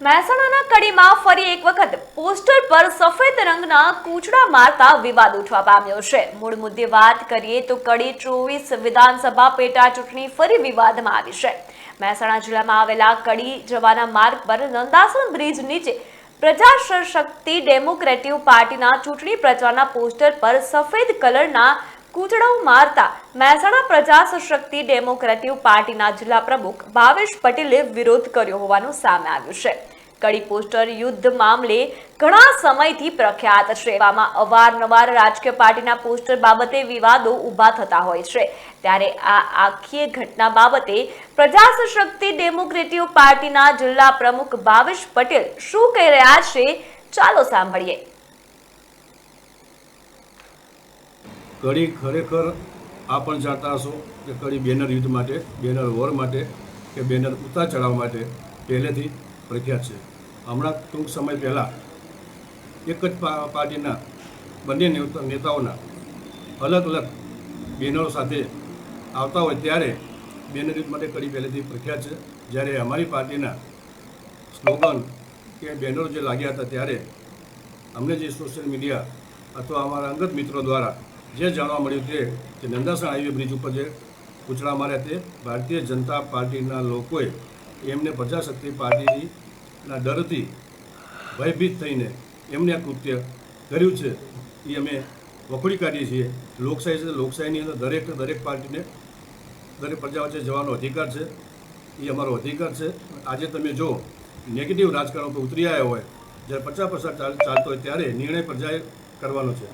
મહેસાણાના કડીમાં ફરી એક વખત પોસ્ટર પર સફેદ રંગના કૂચડા મારતા વિવાદ ઉઠવા પામ્યો છે. મૂળ મુદ્દે વાત કરીએ તો કડી ચોવીસ વિધાનસભા પેટા ચૂંટણી ફરી વિવાદમાં આવી છે. મહેસાણા જિલ્લામાં આવેલા કડી જવાના માર્ગ પર નંદાસન બ્રિજ નીચે પ્રજા શક્તિ ડેમોક્રેટિવ પાર્ટીના ચૂંટણી પ્રચારના પોસ્ટર પર સફેદ કલરના કૂચડાઓ મારતા મહેસાણા પ્રજા સશક્તિ ડેમોક્રેટિવ પાર્ટીના જિલ્લા પ્રમુખ ભાવેશ પટેલે વિરોધ કર્યો હોવાનું સામે આવ્યું છે. કડી પોસ્ટર યુદ્ધ મામલે ઘણા સમયથી પ્રખ્યાત છે. એવામાં અવારનવાર રાજકીય પાર્ટીના પોસ્ટર બાબતે વિવાદો ઊભા થતા હોય છે. ત્યારે આ આખી ઘટના બાબતે પ્રજા સશક્તિ ડેમોક્રેટિવ પાર્ટીના જિલ્લા પ્રમુખ ભાવેશ પટેલ શું કહી રહ્યા છે ચાલો સાંભળીએ. કડી ખરેખર આ પણ જાણતા હશો કે કડી બેનર યુદ્ધ માટે, બેનર વોર માટે કે બેનર ઉતાર ચડાવવા માટે પહેલેથી પ્રખ્યાત છે. હમણાં ટૂંક સમય પહેલાં એક જ પાર્ટીના બંને નેતા- નેતાઓના અલગ અલગ બેનરો સાથે આવતા હોય ત્યારે બેનર યુદ્ધ માટે કડી પહેલેથી પ્રખ્યાત છે. જ્યારે અમારી પાર્ટીના સ્લોગન કે બેનરો જે લાગ્યા હતા ત્યારે અમને જે સોશિયલ મીડિયા અથવા અમારા અંગત મિત્રો દ્વારા જે જાણવા મળ્યું તે કે નંદાસણ હાઈવે બ્રિજ ઉપર જે કૂચડા માર્યા તે ભારતીય જનતા પાર્ટીના લોકોએ એમને પ્રજાશક્તિ પાર્ટીના ડરથી ભયભીત થઈને એમને આ કૃત્ય કર્યું છે. એ અમે વખોડી કાઢીએ છીએ. લોકશાહી છે, લોકશાહીની અંદર દરેક દરેક પાર્ટીને, દરેક પ્રજા વચ્ચે જવાનો અધિકાર છે. એ અમારો અધિકાર છે. આજે તમે જો નેગેટિવ રાજકારણ પર ઉતરી આવ્યા હોય, જ્યારે પચાસ પચાસ ચાલ, ચાલતો હોય ત્યારે નિર્ણય પ્રજાએ કરવાનો છે.